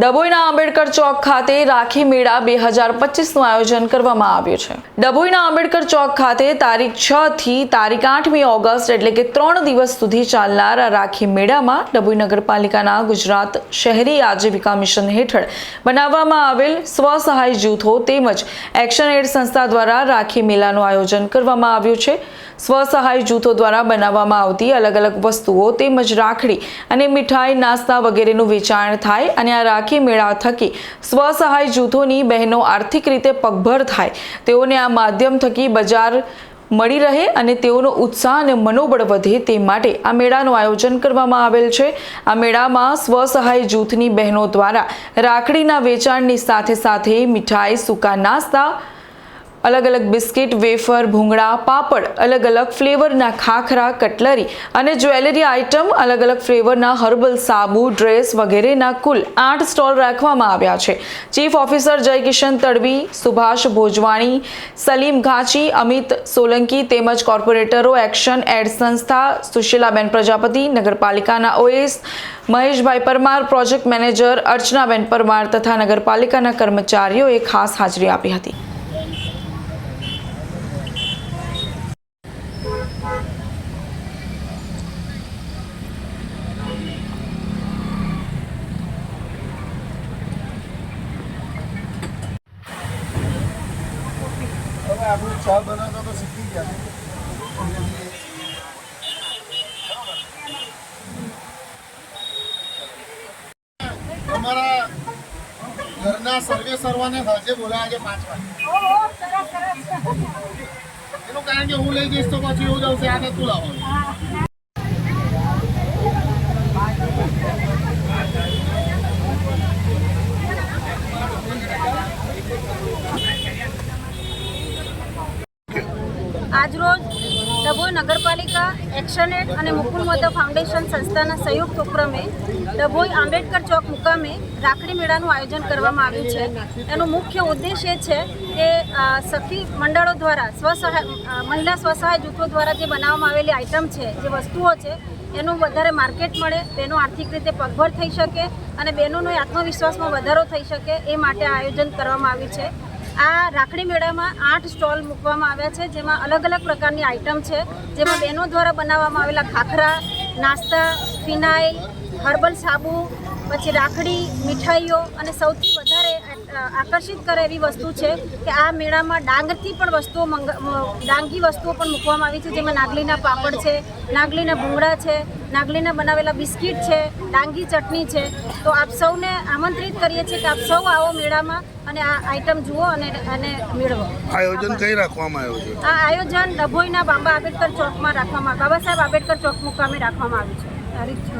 ડભોઈના આંબેડકર ચોક ખાતે રાખી મેળા બે હજાર પચીસનું આયોજન કરવામાં આવ્યું છે. ડભોઈના આંબેડકર ચોક ખાતે તારીખ છ થી તારીખ આઠમી ઓગસ્ટ એટલે કે ત્રણ દિવસ સુધી ચાલનાર રાખી મેળામાં ડભોઈ નગરપાલિકાના ગુજરાત શહેરી આજીવિકા મિશન હેઠળ બનાવવામાં આવેલ સ્વસહાય જૂથો તેમજ એક્શન એડ સંસ્થા દ્વારા રાખી મેળાનું આયોજન કરવામાં આવ્યું છે. સ્વસહાય જૂથો દ્વારા બનાવવામાં આવતી અલગ અલગ વસ્તુઓ તેમજ રાખડી અને મીઠાઈ, નાસ્તા વગેરેનું વેચાણ થાય અને આ રાખી મેળા થકી સ્વસહાય જૂથોની બહેનો આર્થિક રીતે પગભર થાય. તેઓને આ માધ્યમ થકી બજાર મળી રહે અને તેઓનો ઉત્સાહ અને મનોબળ વધે તે માટે આ મેળાનું આયોજન કરવામાં આવેલ છે. આ મેળામાં સ્વસહાય જૂથની બહેનો દ્વારા રાખડીના વેચાણની સાથે સાથે મીઠાઈ, સૂકા નાસ્તા અલગ અલગ બિસ્કિટ, વેફર, ભૂંગળા, પાપડ અલગ અલગ ફ્લેવરના ખાખરા, કટલરી અને જ્વેલરી આઇટમ અલગ અલગ ફ્લેવરના હર્બલ, સાબુ, ડ્રેસ વગેરેના કુલ આઠ સ્ટોલ રાખવામાં આવ્યા છે. ચીફ ઓફિસર જયકિશન તડવી, સુભાષ ભોજવાણી, સલીમ ઘાંચી, અમિત સોલંકી તેમજ કોર્પોરેટરો, એક્શન એડ સંસ્થા, સુશીલાબેન પ્રજાપતિ, નગરપાલિકાના OS, Maheshbhai Parmar, project manager, Archanaben Parmar તથા નગરપાલિકાના કર્મચારીઓએ ખાસ હાજરી આપી હતી. આપણું ચા બનાવતા તો શીખી ગયા. ઘરના સર્વે સર્વાને સાંજે બોલાવ્યા છે પાંચ વાગે. એનું કારણ કે હું લઈ જઈશ તો પછી એવું જ આવશે આને તું લાવવાનું. આજરોજ ડભોઈ નગરપાલિકા એક્શન એડ અને મુકુલ મોદા ફાઉન્ડેશન સંસ્થાના સંયુક્ત ઉપક્રમે ડભોઈ આંબેડકર ચોક મુકામે રાખડી મેળાનું આયોજન કરવામાં આવ્યું છે. એનો મુખ્ય ઉદ્દેશ એ છે કે સખી મંડળો દ્વારા, સ્વસહાય મહિલા સ્વસહાય જૂથો દ્વારા જે બનાવવામાં આવેલી આઇટમ છે, જે વસ્તુઓ છે, એનું વધારે માર્કેટ મળે બહેનો આર્થિક રીતે પગભર થઈ શકે અને બહેનોનો આત્મવિશ્વાસમાં વધારો થઈ શકે એ માટે આયોજન કરવામાં આવ્યું છે. આ રાખડી મેળામાં આઠ સ્ટોલ મૂકવામાં આવ્યા છે, જેમાં અલગ અલગ પ્રકારની આઇટમ છે. જેમાં બહેનો દ્વારા બનાવવામાં આવેલા ખાખરા, નાસ્તા, ફિનાઇલ, હર્બલ સાબુ, પછી રાખડી, મીઠાઈઓ અને સૌથી વધારે આકર્ષિત કરે એવી વસ્તુ છે કે આ મેળામાં ડાંગરથી પણ વસ્તુઓ ડાંગી વસ્તુઓ પણ મૂકવામાં આવી છે, જેમાં નાગલીના પાપડ છે, નાગલીના ભૂંગળા છે નાગલીના બનાવેલા બિસ્કિટ છે ડાંગી ચટણી છે. તો આપ સૌને આમંત્રિત કરીએ છીએ કે આપ સૌ આવો મેળામાં અને આ આઈટમ જુઓ અને અને મેળવો. આયોજન કઈ રાખવામાં આવ્યું છે? આ આયોજન ડભોઈના બાબા આંબેડકર ચોકમાં રાખવામાં બાબા સાહેબ આંબેડકર ચોક મુકામે રાખવામાં આવ્યું છે. તારીખ